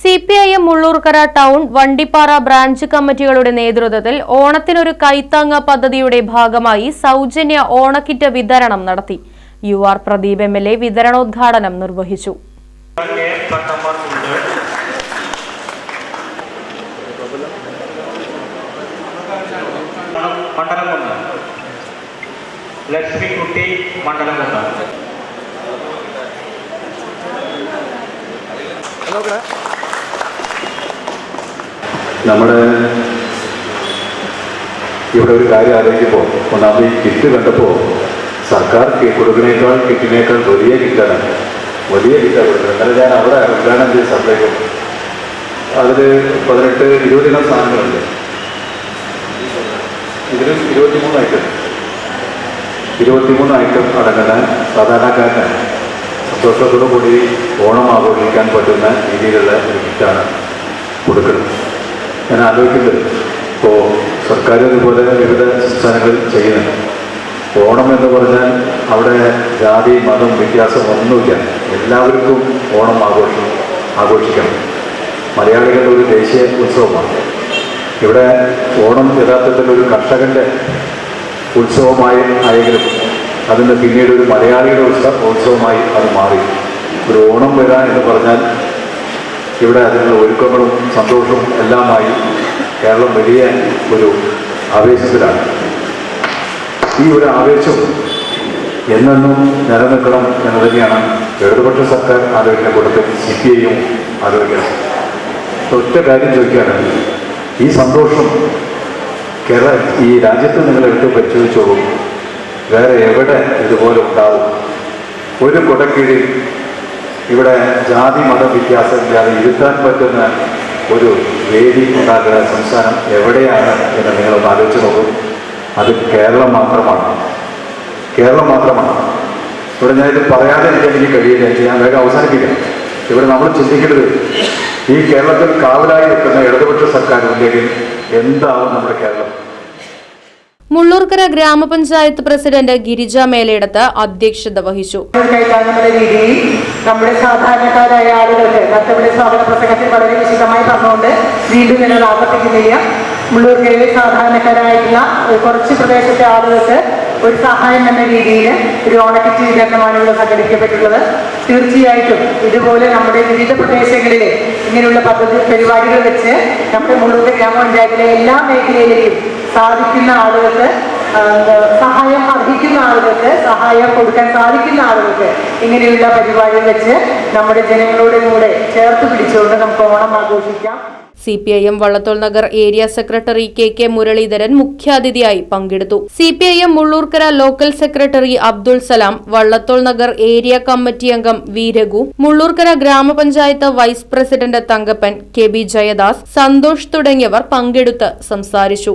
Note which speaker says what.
Speaker 1: C P I M Mullurkara town Vandippara branch കമ്മിറ്റികളുടെ നേതൃത്വത്തിൽ ഓണത്തിനൊരു കൈത്താങ്ങ പദ്ധതിയുടെ ഭാഗമായി സൗജന്യ ഓണക്കിറ്റ് വിതരണം നടത്തി. U R Pradeep M L A വിതരണോദ്ഘാടനം നിർവഹിച്ചു.
Speaker 2: നമ്മുടെ ഇവിടെ ഒരു കാര്യം ആലോചിക്കുമ്പോൾ ഒന്നാമത് ഈ കിറ്റ് കണ്ടപ്പോൾ സർക്കാർ കൊടുക്കുന്നേക്കാൾ കിറ്റിനേക്കാൾ വലിയ കിറ്റാണ്. വലിയ കിറ്റാണ് കൊടുക്കുന്നത്. അങ്ങനെ ഞാൻ അവിടെ ഉദ്ഘാടനം ചെയ്ത സഭയ്ക്കും അതിൽ പതിനെട്ട് ഇരുപതിനം സാധനങ്ങളുണ്ട്. ഇതിലും ഇരുപത്തിമൂന്ന് ഐറ്റം ഇരുപത്തിമൂന്ന് ഐറ്റം അടങ്ങുന്ന സാധാരണക്കാരന് സന്തോഷത്തോടു കൂടി ഓണം ആഘോഷിക്കാൻ പറ്റുന്ന രീതിയിലുള്ള ഒരു കിറ്റാണ് കൊടുക്കുന്നത്. ഞാൻ ആലോചിക്കുന്നത് ഇപ്പോൾ സർക്കാർ ഇതുപോലെ വിവിധ സംസ്ഥാനങ്ങളിൽ ചെയ്യുന്നുണ്ട്. ഓണം എന്ന് പറഞ്ഞാൽ അവിടെ ജാതി മതം വ്യത്യാസം ഒന്നുമില്ല. എല്ലാവർക്കും ഓണം ആഘോഷം ആഘോഷിക്കണം. മലയാളികളുടെ ഒരു ദേശീയ ഉത്സവമാണ്. ഇവിടെ ഓണം യഥാർത്ഥത്തിൽ ഒരു കർഷകന്റെ ഉത്സവമായി ആയെങ്കിലും അതിന് പിന്നീട് ഒരു മലയാളിയുടെ ഉത്സവ ഉത്സവമായി അത് മാറി. ഒരു ഓണം വരാൻ എന്ന് പറഞ്ഞാൽ ഇവിടെ അതിനുള്ള ഒരുക്കങ്ങളും സന്തോഷവും എല്ലാമായി കേരളം വലിയ ഒരു ആവേശത്തിലാണ്. ഈ ഒരു ആവേശം എന്നെന്നും നിലനിൽക്കണം എന്ന് തന്നെയാണ് ഇടതുപക്ഷ സർക്കാർ ആലോചിക്കുന്ന കൂട്ടത്തിൽ സി പി ഐയും ആലോചിക്കണം ഒറ്റ കാര്യം ചോദിക്കുകയാണ് ഈ സന്തോഷം കേരള ഈ രാജ്യത്ത് നിങ്ങൾ എടുത്ത് പരിശോധിച്ചോളൂ. വേറെ എവിടെ ഇതുപോലെ ഉണ്ടാവും? ഒരു കുടക്കീഴിൽ ഇവിടെ ജാതി മത വ്യത്യാസമില്ലാതെ ഇരുത്താൻ പറ്റുന്ന ഒരു വേദി ഉണ്ടാക്കുന്ന സംസ്ഥാനം എവിടെയാണ് എന്ന് നിങ്ങളൊന്ന് ആലോചിച്ച് നോക്കും. അത് കേരളം മാത്രമാണ്. കേരളം മാത്രമാണ്. ഇവിടെ ഞാനിത് പറയാതെ എനിക്ക് എനിക്ക് കഴിയില്ല. ഞാൻ വേഗം അവസാനിപ്പിക്കാം. ഇവിടെ നമ്മൾ ചിന്തിക്കേണ്ടത് ഈ കേരളത്തിൽ കാവലായി നിൽക്കുന്ന ഇടതുപക്ഷ സർക്കാർ ഉണ്ടെങ്കിൽ എന്താവും നമ്മുടെ കേരളം?
Speaker 1: മുള്ളൂർക്കര ഗ്രാമപഞ്ചായത്ത് പ്രസിഡന്റ് ഗിരിജ മേലയിടത്ത് അധ്യക്ഷത വഹിച്ചു.
Speaker 3: രീതിയിൽ നമ്മുടെ സാധാരണക്കാരായ ആളുകൾക്ക് കത്തവിടെ സ്വാഗത പ്രസംഗത്തിൽ വളരെ വിശദമായി പറഞ്ഞുകൊണ്ട് വീണ്ടും അത് ആവർത്തിക്കുന്നില്ല. മുള്ളൂർക്കരയിലെ സാധാരണക്കാരായിട്ടുള്ള കുറച്ച് പ്രദേശത്തെ ആളുകൾക്ക് ഒരു സഹായം എന്ന രീതിയിൽ ഒരു ഓണക്കിറ്റ് വിതരണമാണ് ഇവിടെ സംഘടിപ്പിക്കപ്പെട്ടുള്ളത് തീർച്ചയായിട്ടും ഇതുപോലെ നമ്മുടെ വിവിധ പ്രദേശങ്ങളിൽ ഇങ്ങനെയുള്ള പദ്ധതി പരിപാടികൾ വെച്ച് നമ്മുടെ മുള്ളൂർ ഗ്രാമപഞ്ചായത്തിലെ എല്ലാ മേഖലയിലെയും സാധിക്കുന്ന ആളുകൾക്ക് സഹായം അർഹിക്കുന്ന ആളുകൾക്ക് സഹായം കൊടുക്കാൻ സാധിക്കുന്ന ആളുകൾക്ക് ഇങ്ങനെയുള്ള പരിപാടികൾ വെച്ച് നമ്മുടെ ജനങ്ങളോട് കൂടെ ചേർത്ത് പിടിച്ചുകൊണ്ട് നമുക്ക് ഓണം ആഘോഷിക്കാം.
Speaker 1: C P I M Vallathol Nagar area secretary K K Muraleedharan മുഖ്യാതിഥിയായി പങ്കെടുത്തു. C P I M Mullurkara local secretary Abdul Salam Vallathol Nagar area committee അംഗം വി രഘു മുള്ളൂർക്കര ഗ്രാമപഞ്ചായത്ത് vice president Thankappan K B Jayadas Santhosh തുടങ്ങിയവർ പങ്കെടുത്ത് സംസാരിച്ചു.